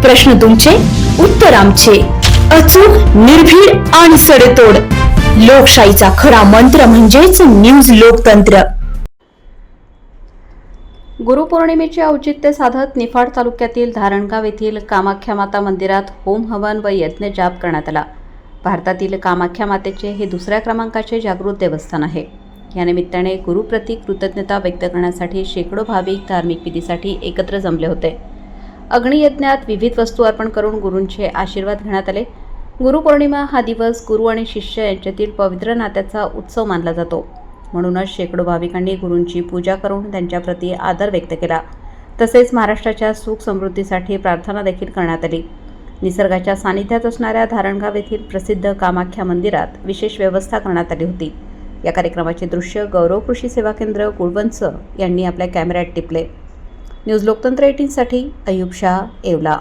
प्रश्न तुमचे उत्तर आमचे. अचूक निर्भीड आणि सडेतोड. लोकशाहीचा खरा मंत्र म्हणजेच न्यूज लोकतंत्र. गुरुपौर्णिमेचे औचित्य साधत निफाड तालुक्यातील धारणगाव येथील कामाख्या माता मंदिरात होम हवन व यज्ञ जाप करण्यात आला. भारतातील कामाख्या मातेचे हे दुसऱ्या क्रमांकाचे जागृत देवस्थान आहे. या निमित्ताने गुरुप्रती कृतज्ञता व्यक्त करण्यासाठी शेकडो भाविक धार्मिक विधीसाठी एकत्र जमले होते. अग्नियज्ञात विविध वस्तू अर्पण करून गुरूंचे आशीर्वाद घेण्यात आले. गुरुपौर्णिमा हा दिवस गुरु आणि शिष्य यांच्यातील पवित्र नात्याचा उत्सव मानला जातो. म्हणूनच शेकडो भाविकांनी गुरूंची पूजा करून त्यांच्याप्रती आदर व्यक्त केला. तसेच महाराष्ट्राच्या सुख समृद्धीसाठी प्रार्थना देखील करण्यात आली. निसर्गाच्या सानिध्यात असणाऱ्या धारणगाव येथील प्रसिद्ध कामाख्या मंदिरात विशेष व्यवस्था करण्यात आली होती. या कार्यक्रमाचे दृश्य गौरव कृषी सेवा केंद्र कुळवंच यांनी आपल्या कॅमेऱ्यात टिपले. न्यूज लोकतंत्र एटीनसाठी अयुब शाह येवला